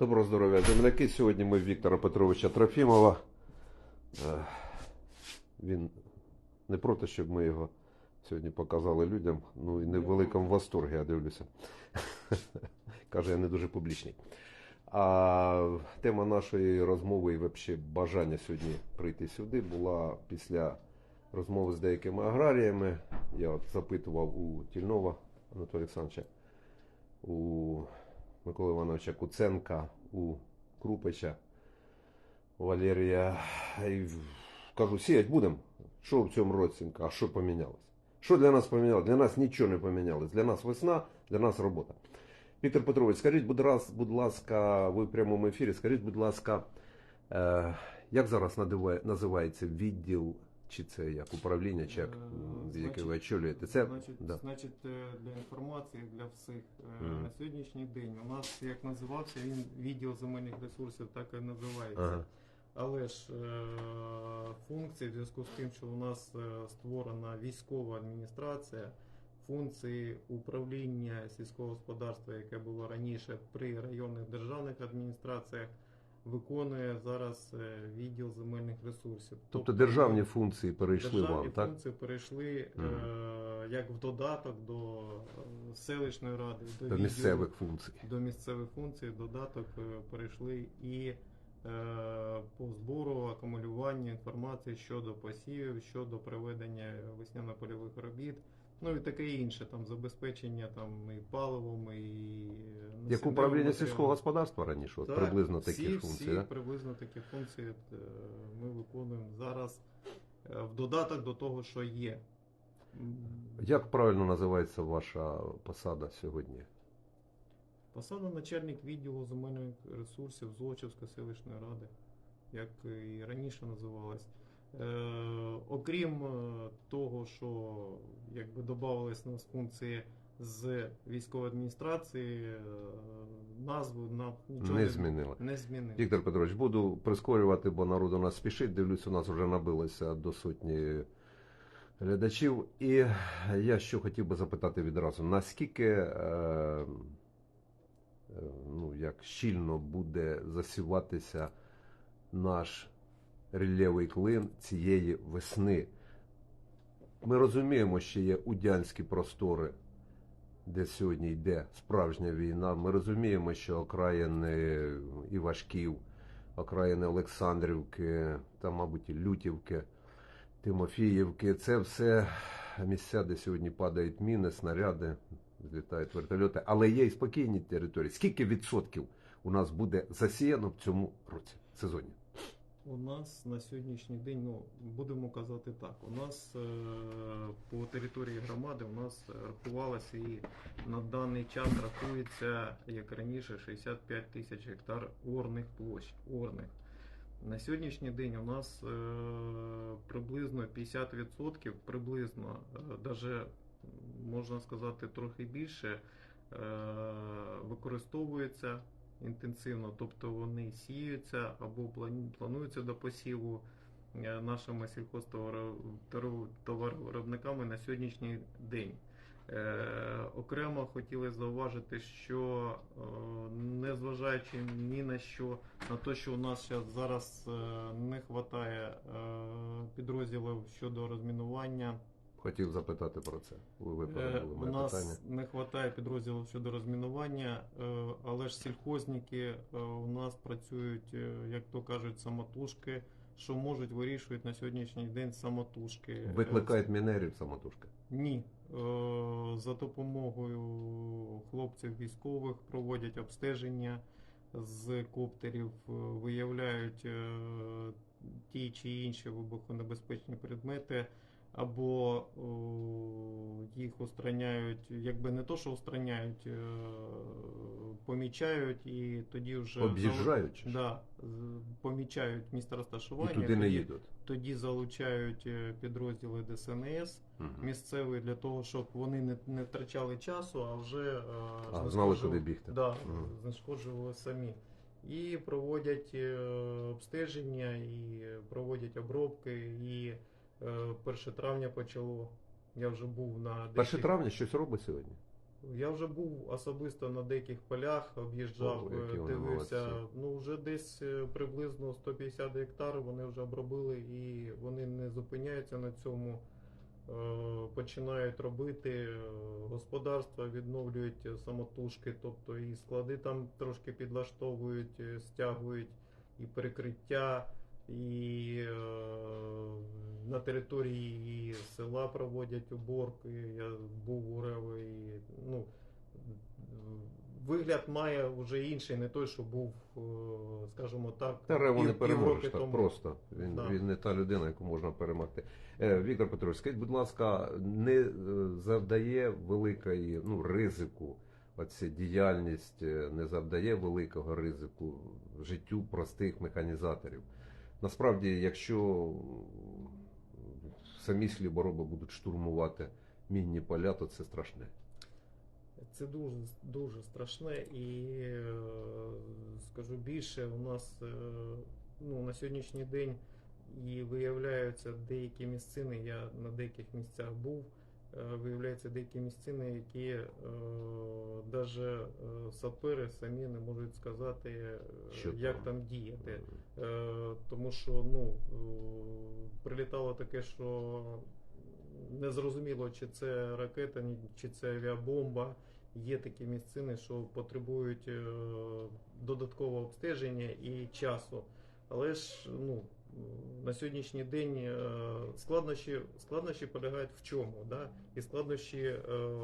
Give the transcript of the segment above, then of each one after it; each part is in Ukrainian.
Доброго здоров'я, земляки. Сьогодні ми Віктора Петровича Трофімова. Е, Він не проти, щоб ми його сьогодні показали людям. Ну і не в великому восторгі, я дивлюся. Каже, я не дуже публічний. А тема нашої розмови і взагалі бажання сьогодні прийти сюди була після розмови з деякими аграріями. Я от запитував у Тільнова Анатолія Олександровича, у Миколи Івановича Куценка, у Крупича, Валерія. Кажу, сіять будемо. Що в цьому році? А що помінялось? Що для нас помінялось? Для нас нічого не помінялось. Для нас весна, для нас робота. Віктор Петрович, скажіть, будь, ласка, ви в прямому ефірі, скажіть, будь ласка, е, як зараз називається відділ, чи це як управління, чи як, Е, яке ви очолюєте? Це, Значить, да. значить, е, для інформації для всіх Мгм. на сьогоднішній день у нас як називався він відділ земельних ресурсів, так і називається. Ага. Але ж е, функції в зв'язку з тим, що у нас створена військова адміністрація, функції управління сільського господарства, яке було раніше при районних державних адміністраціях, виконує зараз е, відділ земельних ресурсів. Тобто державні функції перейшли Державні вам, так? функції перейшли Мгм. е, як в додаток до е, селищної ради, до, До відділу- місцевих функцій. до місцевих функцій, додаток е, перейшли і е, по збору акумулювання інформації щодо посівів, щодо проведення весняно-польових робіт. Ну і таке інше, там забезпечення там і паливом, і е, Як управління сільського господарства раніше, от приблизно такі всі, функції. Всі да? приблизно такі функції е, ми виконуємо зараз е, в додаток до того, що є. Як правильно називається ваша посада сьогодні? Посада начальник відділу земельних ресурсів Золочівської селищної ради, як і раніше називалась. Е, окрім е, того, що якби додавались нас функції з військової адміністрації, е, назву нам нічого Не змінили. не змінили. Віктор Петрович, буду прискорювати, бо народ у нас спішить. Дивлюсь, у нас вже набилося до сотні глядачів. І я що хотів би запитати відразу: наскільки е, ну, як щільно буде засіватися наш рельєвий клин цієї весни? Ми розуміємо, що є удянські простори, де сьогодні йде справжня війна. Ми розуміємо, що окраїни Івашків, окраїни Олександрівки, та, мабуть, Лютівки, Тимофіївки це все місця, де сьогодні падають міни, снаряди, злітають вертольоти. Але є і спокійні території. Скільки відсотків у нас буде засіяно в цьому році сезоні? У нас на сьогоднішній день, ну будемо казати так, у нас е, по території громади у нас рахувалося і на даний час рахується, як раніше, 65 тисяч гектар орних площ. Орних. На сьогоднішній день у нас е, приблизно 50%, приблизно, навіть можна сказати трохи більше, е, використовується інтенсивно, тобто вони сіються або плануються до посіву е, нашими сільхозтоваровиробниками на сьогоднішній день. Е, окремо хотіли зауважити, що е, незважаючи ні на що, на те, що у нас зараз не вистачає підрозділів щодо розмінування. Хотів запитати про це. Ви Е, випередили У нас питання. не вистачає підрозділів щодо розмінування, е, але ж сільхозники е, у нас працюють, е, як то кажуть, самотужки, що можуть вирішують на сьогоднішній день самотужки. Е, Викликають мінерів самотужки. Ні. Е, За допомогою хлопців військових проводять обстеження з коптерів, е, виявляють е, ті чи інші вибухонебезпечні предмети, або о, їх устраняють, якби не то, що устраняють, е, помічають і тоді вже Об'їжджають. чи що? Да, з- помічають місце І розташування. туди не тоді- їдуть. тоді залучають е, підрозділи ДСНС Мгм. місцеві для того, щоб вони не, не втрачали часу, а вже е, А, знали, знешкоджували- куди бігти. Да, Мгм. знешкоджували самі. І проводять е, обстеження, і проводять обробки, і е, 1 травня почало. Я вже був на 1 деяких- травня щось робить сьогодні. Я вже був особисто на деяких полях, об'їжджав, О, які е, вони дивився. молодці. Ну вже десь е, приблизно 150 гектар вони вже обробили і вони не зупиняються на цьому. Е, Починають робити е, господарства, відновлюють е, самотужки, тобто і склади там трошки підлаштовують, е, стягують і перекриття, і е, на території села проводять уборки. Я був у Рево і ну, вигляд має вже інший, не той, що був, е, скажімо так, Та Рево не переможеш так тому. просто. Він, Да. він не та людина, яку можна перемогти. Е, Віктор Петрович, скажіть, будь ласка, не е, завдає великої ну, ризику оця діяльність, не завдає великого ризику життю простих механізаторів. Насправді, якщо самі слібороби будуть штурмувати мінні поля, то це страшне. Це дуже дуже страшне і е, скажу більше, у нас е, ну, на сьогоднішній день і виявляються деякі місцини. Я на деяких місцях був. Е, Виявляються деякі місцини, які навіть сапери самі не можуть сказати, е, Що як там? там діяти. Е, тому що ну, е, прилітало таке, що не зрозуміло, чи це ракета, чи це авіабомба. Є такі місцини, що потребують е, додаткового обстеження і часу. Але ж ну, на сьогоднішній день е, складнощі, складнощі полягають в чому? Да? І складнощі е,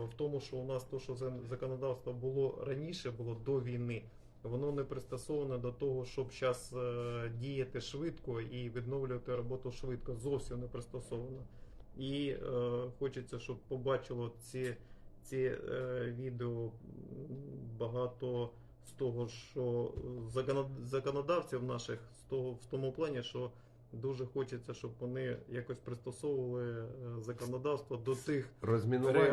в тому, що у нас то, що за- законодавство було раніше, було до війни, воно не пристосоване до того, щоб зараз діяти швидко і відновлювати роботу швидко. Зовсім не пристосовано. І е, хочеться, щоб побачило ці, ці е, відео багато з того, що законод- законодавців наших з того в тому плані, що дуже хочеться, щоб вони якось пристосовували е, законодавство до тих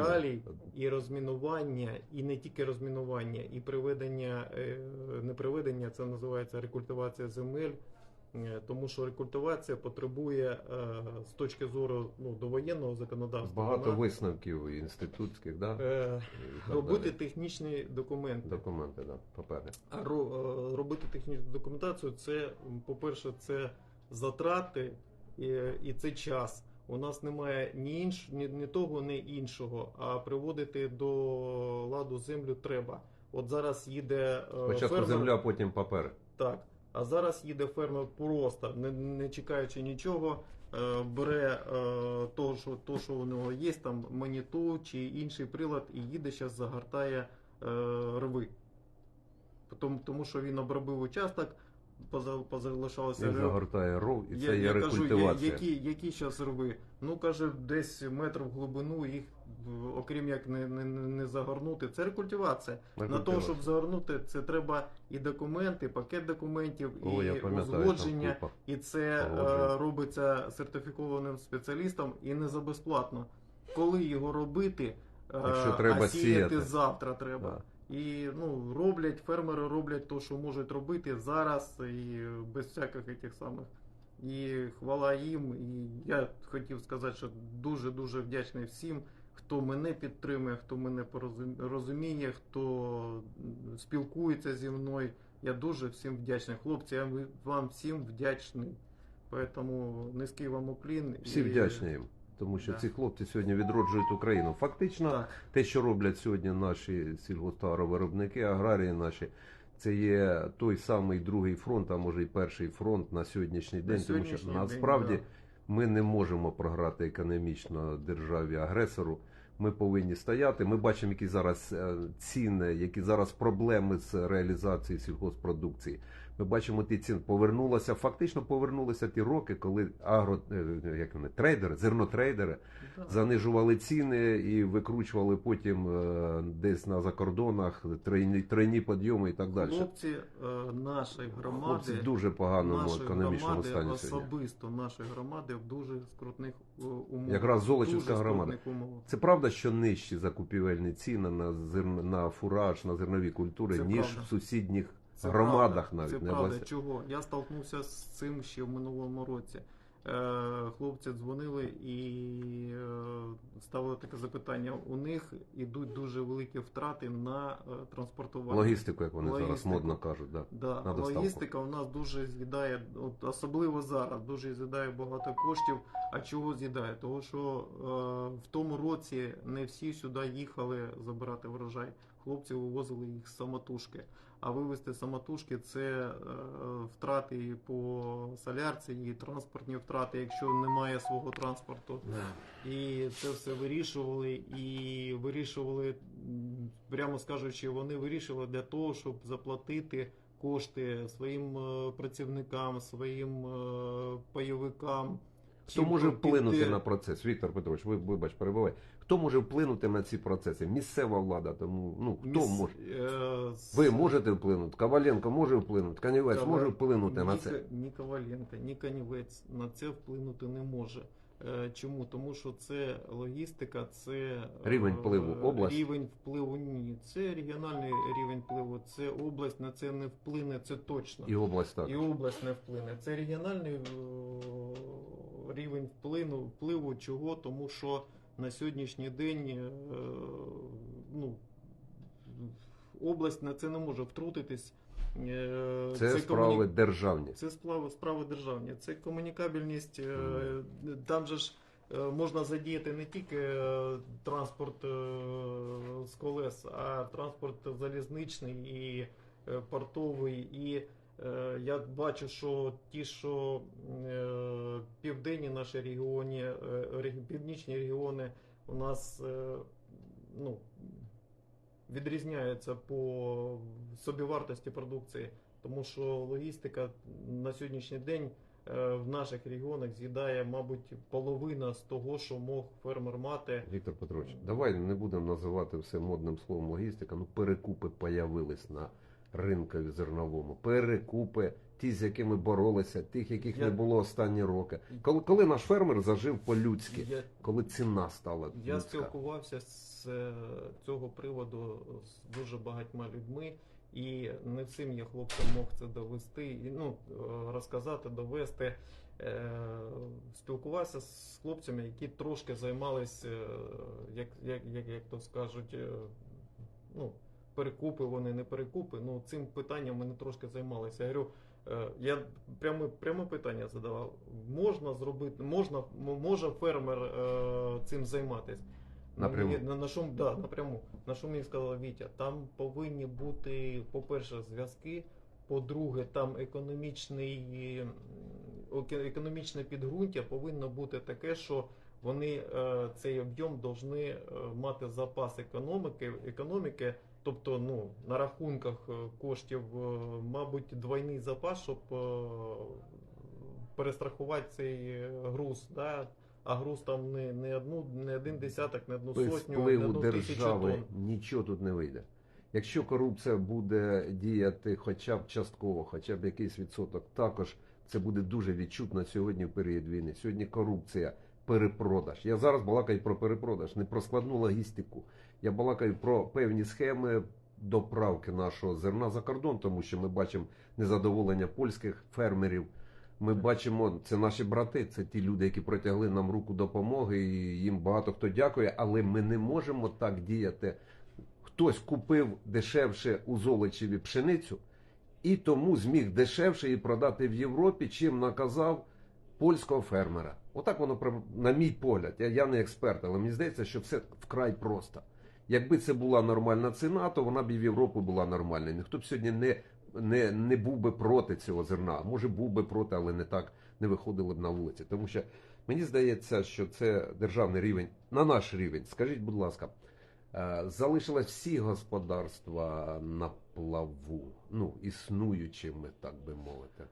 реалій і розмінування, і не тільки розмінування, і приведення, е, не приведення, це називається рекультивація земель. Е, Тому що рекультивація потребує е, з точки зору ну, довоєнного законодавства Багато вона, висновків інститутських, да? е, робити далі. технічні документи. документи, да, папери. А робити технічну документацію, це, по-перше, це затрати і, і це час. У нас немає ні, інш, ні, ні того, ні іншого. А приводити до ладу землю треба. От зараз їде Спочатку фермер, земля, потім папери. так. А зараз їде фермер просто, не, не чекаючи нічого, е, бере е, то, що, то, що у нього є, там моніту чи інший прилад, і їде зараз загортає е, рви. Тому, тому що він обробив участок, поза- позалишалося Він загортає ров, і Я, це є я кажу, я- рекультивація. які, які зараз рви? Ну каже, десь метр в глибину їх, окрім як не, не, не загорнути, це рекультивація. На того, щоб загорнути, це треба і документи, і пакет документів, О, і узгодження. І це е, робиться сертифікованим спеціалістом і не за безплатно. Коли його робити, е, Якщо треба а сіяти сіяти. завтра треба. Да. І ну, роблять, фермери роблять те, що можуть робити зараз, і без всяких этих самих. І хвала їм. І я хотів сказати, що дуже-дуже вдячний всім, хто мене підтримує, хто мене розуміє, хто спілкується зі мною. Я дуже всім вдячний. Хлопці, я вам всім вдячний. Поэтому низький вам уклін. Всі І- вдячні їм, тому що Да. ці хлопці сьогодні відроджують Україну. Фактично, Так. те, що роблять сьогодні наші сільгосптоваровиробники, аграрії наші, це є той самий другий фронт, а може й перший фронт на сьогоднішній день. тому сьогоднішній що день, насправді да. ми не можемо програти економічно державі агресору. Ми повинні стояти. Ми бачимо, які зараз е, ціни, які зараз проблеми з реалізацією сільгоспродукції. Ми бачимо ті ціни. Повернулося, фактично повернулися ті роки, коли агро е, як вони трейдери, зернотрейдери занижували ціни і викручували потім е, десь на закордонах тройні, тройні підйоми і так далі. Хлопці е, нашої громади. Хлопці дуже поганому економічному стані особисто нашої громади в дуже скрутних е, умовах. Якраз Золочівська громада. Це правда, що нижчі закупівельні ціни на зерн на фураж, на зернові культури, Це ніж правда. в сусідніх Це громадах правда, навіть Це не правда. областях. Чого? Я столкнувся з цим ще в минулому році. е, хлопці дзвонили і е, ставили таке запитання. У них ідуть дуже великі втрати на е, транспортування. Логістику, як вони зараз модно кажуть. Да. Да, на логістика у нас дуже з'їдає, от особливо зараз, дуже з'їдає багато коштів. А чого з'їдає? Тому що е, в тому році не всі сюди їхали забирати врожай. Хлопці вивозили їх з самотужки. А вивезти самотужки це е, втрати по солярці, і транспортні втрати, якщо немає свого транспорту. І це все вирішували, і вирішували, прямо скажучи, вони вирішували для того, щоб заплатити кошти своїм е, працівникам, своїм е, пайовикам. Хто може вплинути на процес? Віктор Петрович, ви вибач, перебувай. Хто може вплинути на ці процеси? Місцева влада, тому ну хто Міс- може? е, Ви можете вплинути? Коваленко може вплинути? Канівець Кава- може вплинути на ні це? Ні Коваленко, ні Канівець на це вплинути не може. Е, Чому? Тому що це логістика, це е, Рівень впливу область? Рівень впливу ні. Це регіональний рівень впливу, це область на це не вплине, це точно. І область так. І область не вплине. Це регіональний рівень впливу, впливу чого, тому що на сьогоднішній день е, ну, область на це не може втрутитись. Е, Це комуні- справи державні. це справи, справи державні. Це комунікабельність. е, Там же ж можна задіяти не тільки транспорт з колес, а транспорт залізничний і портовий. І я бачу, що ті, що е, південні наші регіони, е, північні регіони у нас е, ну, відрізняються по собівартості продукції. Тому що логістика на сьогоднішній день е, в наших регіонах з'їдає, мабуть, половина з того, що мог фермер мати. Віктор Петрович, давай не будемо називати все модним словом логістика. Ну перекупи появились на ринкові зерновому. Перекупи, ті, з якими боролися, тих, яких Я- не було останні роки. Коли, коли наш фермер зажив по-людськи, Я, коли ціна стала я людська. спілкувався з е, цього приводу з дуже багатьма людьми, і не всім я хлопцям мог це довести, і, ну, розказати, довести. Е, Спілкувався з хлопцями, які трошки займалися, е, як, як, як, як то скажуть, ну, перекупи вони, не перекупи. Ну, цим питанням вони трошки займалися. Я говорю, е, я пряме, пряме питання задавав. Можна зробити, можна, може фермер е, цим займатися? Напряму. Мені- На, на що, да, напряму. На що мені сказала Вітя? Там повинні бути, по-перше, зв'язки, по-друге, там економічний, економічне підґрунтя повинно бути таке, що вони е, цей об'єм повинні е, мати запас економіки, економіки, тобто ну, на рахунках е, коштів, мабуть, двойний запас, щоб перестрахувати цей груз. Да? А груз там не, не одну, не один десяток, не одну без сотню, не одну тисячу держави тонн. нічого тут не вийде. Якщо корупція буде діяти хоча б частково, хоча б якийсь відсоток, також це буде дуже відчутно сьогодні в період війни. Сьогодні корупція, перепродаж. Я зараз балакаю про перепродаж, не про складну логістику. Я балакаю про певні схеми доправки нашого зерна за кордон, тому що ми бачимо незадоволення польських фермерів. Ми бачимо, це наші брати, це ті люди, які протягли нам руку допомоги, і їм багато хто дякує, але ми не можемо так діяти. Хтось купив дешевше у Золочеві пшеницю і тому зміг дешевше її продати в Європі, чим наказав польського фермера. Отак воно на мій погляд. Я, я не експерт, але мені здається, що все вкрай просто. Якби це була нормальна ціна, то вона б і в Європі була нормальна. Ніхто б сьогодні не, не, не був би проти цього зерна. Може, був би проти, але не так не виходили б на вулиці. Тому що мені здається, що це державний рівень на наш рівень. Скажіть, будь ласка, е, залишилось всі господарства на плаву, ну існуючими, так би мовити.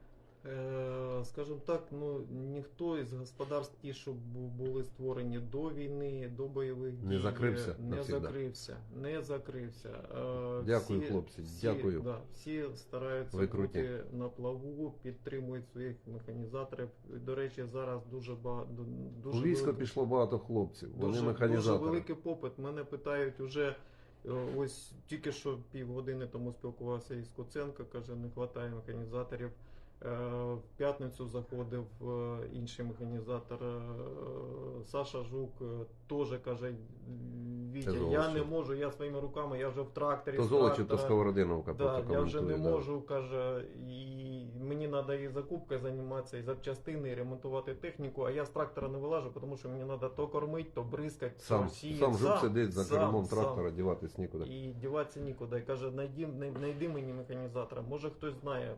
Е, Скажімо так, ну ніхто із господарств, ті, що бу- були створені до війни, до бойових Не дій, закрився не навсігда. закрився, не закрився. Е, Дякую, хлопці, всі, дякую. Да, всі стараються Ви круті. бути на плаву, підтримують своїх механізаторів. До речі, зараз дуже багато У дуже військо велика- пішло багато хлопців. Вони Дуже, дуже великий попит. Мене питають уже. е, Ось тільки що півгодини тому спілкувався із Куценко, каже, не вистачає механізаторів. Е, В п'ятницю заходив е, інший механізатор е, Саша Жук, теж каже: Вітя, я не можу, я своїми руками, я вже в тракторі. То з Золочів, то трактора». Сковородиновка Да, я вже не да. можу, каже, і мені треба і закупкою займатися, і запчастини, і ремонтувати техніку, а я з трактора не вилажу, тому що мені треба то кормити, то бризкати, Сам, сіяти. сам жук сидить за сам, кермом сам. трактора, діватись нікуди. І діватися нікуди. І каже, найди, най- найди мені механізатора. Може хтось знає,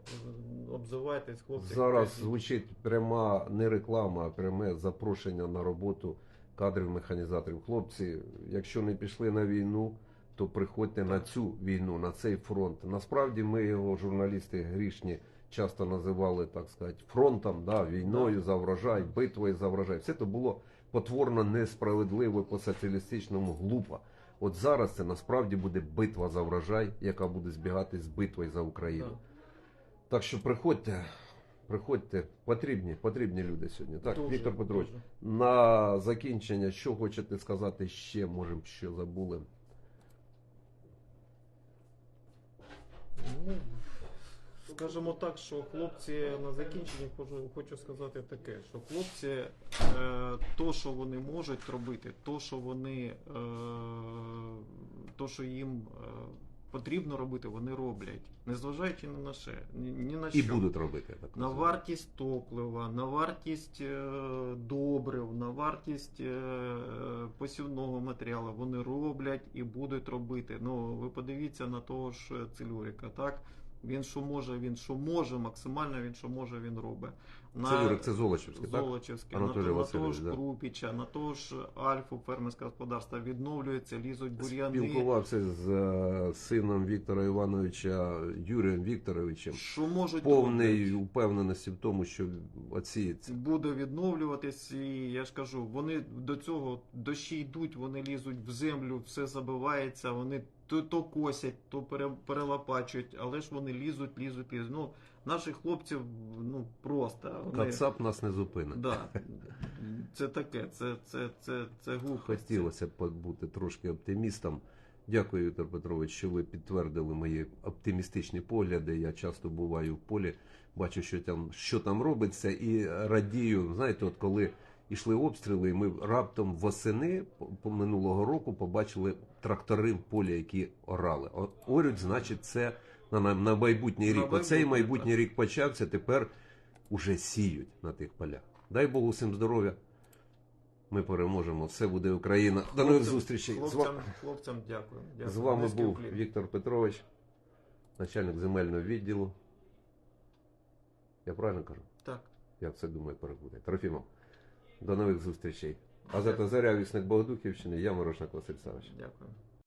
обзивайтесь, хлопці. Зараз звучить пряма не реклама, а пряме запрошення на роботу кадрів механізаторів. Хлопці, якщо не пішли на війну, то приходьте на цю війну, на цей фронт. Насправді ми його, журналісти грішні, часто називали, так сказати, фронтом, да, війною за врожай, битвою за врожай. Все це було потворно несправедливо по соціалістичному глупо. От зараз це насправді буде битва за врожай, яка буде збігати з битвою за Україну. Так що приходьте, приходьте, потрібні, потрібні люди сьогодні. Так, Дуже, Віктор Петрович, дуже. на закінчення, що хочете сказати ще, може, що забули? Ну, скажімо так, що хлопці на закінченні хочу, хочу сказати таке, що хлопці, е, то, що вони можуть робити, то, що вони, е, то, що їм е, потрібно робити, вони роблять, незважаючи на що, ні, на І будуть робити. Так На вартість топлива, на вартість е, добрив, на вартість е, посівного матеріалу вони роблять і будуть робити. Ну ви подивіться на того ж Целюрика, так? Він що може, він що може, максимально він що може, він робить. На Це Юрик, це Золочівський, так? Золочівський, на, Анатолій то- на того Васильович, ж да. Крупіча, на того ж Альфу фермерське господарство відновлюється, лізуть бур'яни. Спілкувався з е, сином Віктора Івановича Юрієм Вікторовичем. Що можуть Повний роблять. упевненості в тому, що оціється. буде відновлюватись, і я ж кажу, вони до цього дощі йдуть, вони лізуть в землю, все забивається, вони то, то косять, то пере, перелопачують, але ж вони лізуть, лізуть, лізуть. Ну, наших хлопців ну просто вони, Кацап нас не зупинить. да, це таке, це, це, це, це глупості. Хотілося б бути трошки оптимістом. Дякую, Віктор Петрович, що ви підтвердили мої оптимістичні погляди. Я часто буваю в полі, бачу, що там, що там робиться, і радію. Знаєте, от коли йшли обстріли, і ми раптом восени по- минулого року побачили трактори в полі, які орали. Орють, значить, це на, на, на майбутній На рік. Оцей майбутній так. рік почався, тепер уже сіють на тих полях. Дай Богу всім здоров'я. Ми переможемо. Все буде Україна. До нових зустрічей. Хлопцям, хлопцям дякую. дякую. з вами Низький був уклін. Віктор Петрович, начальник земельного відділу. Я правильно кажу? Так. Я це думаю перебуде. Трофімов. До нових зустрічей. Заря, вісник Богодухівщини, я Морошник Василь Савич. Дякую.